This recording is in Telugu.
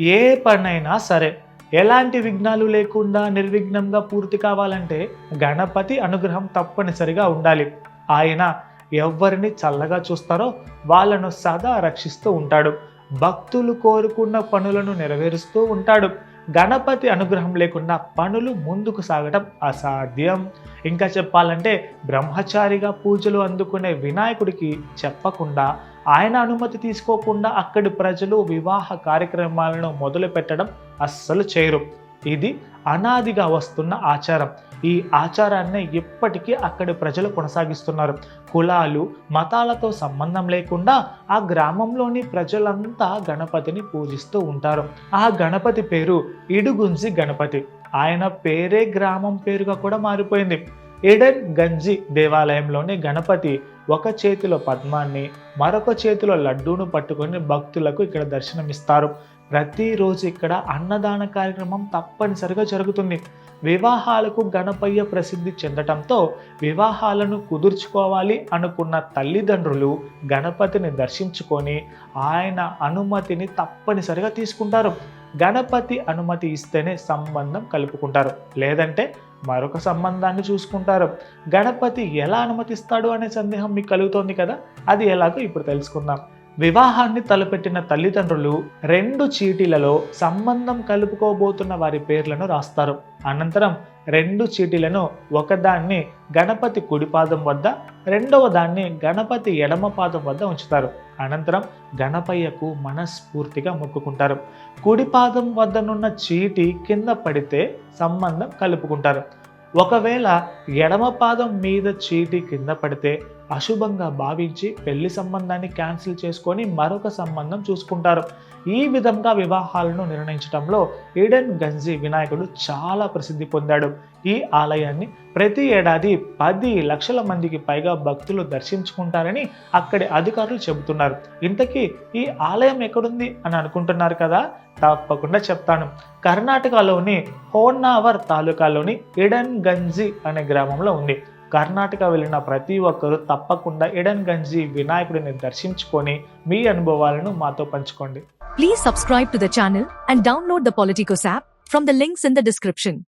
ఏ పనైనా సరే ఎలాంటి విఘ్నాలు లేకుండా నిర్విఘ్నంగా పూర్తి కావాలంటే గణపతి అనుగ్రహం తప్పనిసరిగా ఉండాలి. ఆయన ఎవరిని చల్లగా చూస్తారో వాళ్ళను సదా రక్షిస్తూ ఉంటాడు. భక్తులు కోరుకున్న పనులను నెరవేరుస్తూ ఉంటాడు. గణపతి అనుగ్రహం లేకుండా పనులు ముందుకు సాగటం అసాధ్యం. ఇంకా చెప్పాలంటే బ్రహ్మచారిగా పూజలు అందుకునే వినాయకుడికి చెప్పకుండా ఆయన అనుమతి తీసుకోకుండా అక్కడి ప్రజలు వివాహ కార్యక్రమాలను మొదలు పెట్టడం అస్సలు చేయరు. ఇది అనాదిగా వస్తున్న ఆచారం. ఈ ఆచారాన్ని ఇప్పటికీ అక్కడి ప్రజలు కొనసాగిస్తున్నారు. కులాలు మతాలతో సంబంధం లేకుండా ఆ గ్రామంలోని ప్రజలంతా గణపతిని పూజిస్తూ ఉంటారు. ఆ గణపతి పేరు ఇడుగుంజి గణపతి. ఆయన పేరే గ్రామం పేరుగా కూడా మారిపోయింది. ఎడెన్ గంజి దేవాలయంలోని గణపతి ఒక చేతిలో పద్మాన్ని మరొక చేతిలో లడ్డూను పట్టుకొని భక్తులకు ఇక్కడ దర్శనమిస్తారు. ప్రతిరోజు ఇక్కడ అన్నదాన కార్యక్రమం తప్పనిసరిగా జరుగుతుంది. వివాహాలకు గణపయ్య ప్రసిద్ధి చెందటంతో వివాహాలను కుదుర్చుకోవాలి అనుకున్న తల్లిదండ్రులు గణపతిని దర్శించుకొని ఆయన అనుమతిని తప్పనిసరిగా తీసుకుంటారు. గణపతి అనుమతి ఇస్తేనే సంబంధం కలుపుకుంటారు. లేదంటే మరొక సంబంధాన్ని చూసుకుంటారు. గణపతి ఎలా అనుమతిస్తాడు అనే సందేహం మీకు కలుగుతోంది కదా? అది ఎలాగో ఇప్పుడు తెలుసుకుందాం. వివాహాన్ని తలపెట్టిన తల్లిదండ్రులు రెండు చీటీలలో సంబంధం కలుపుకోబోతున్న వారి పేర్లను రాస్తారు. అనంతరం రెండు చీటీలను ఒకదాన్ని గణపతి కుడిపాదం వద్ద రెండవ దాన్ని గణపతి ఎడమ పాదం వద్ద ఉంచుతారు. అనంతరం గణపయ్యకు మనస్ఫూర్తిగా మొక్కుకుంటారు. కుడిపాదం వద్దనున్న చీటీ కింద పడితే సంబంధం కలుపుకుంటారు. ఒకవేళ ఎడమ పాదం మీద చీటి కింద పడితే అశుభంగా భావించి పెళ్ళి సంబంధాన్ని క్యాన్సిల్ చేసుకొని మరొక సంబంధం చూసుకుంటారు. ఈ విధంగా వివాహాలను నిర్ణయించడంలో ఈడెన్ గంజి వినాయకుడు చాలా ప్రసిద్ధి పొందాడు. ఈ ఆలయాన్ని ప్రతి ఏడాది పది లక్షల మందికి పైగా భక్తులు దర్శించుకుంటారని అక్కడి అధికారులు చెబుతున్నారు. ఇంతకీ ఈ ఆలయం ఎక్కడుంది అని అనుకుంటున్నారు కదా? తప్పకుండా చెప్తాను. కర్ణాటకలోని హోన్నావర్ తాలూకాలోని ఇడన్ గంజి అనే గ్రామంలో ఉంది. కర్ణాటక వెళ్ళిన ప్రతి ఒక్కరూ తప్పకుండా ఇడన్ గంజి వినాయకుడిని దర్శించుకొని మీ అనుభవాలను మాతో పంచుకోండి. Please subscribe to the channel and download the Politicos app from the links in the description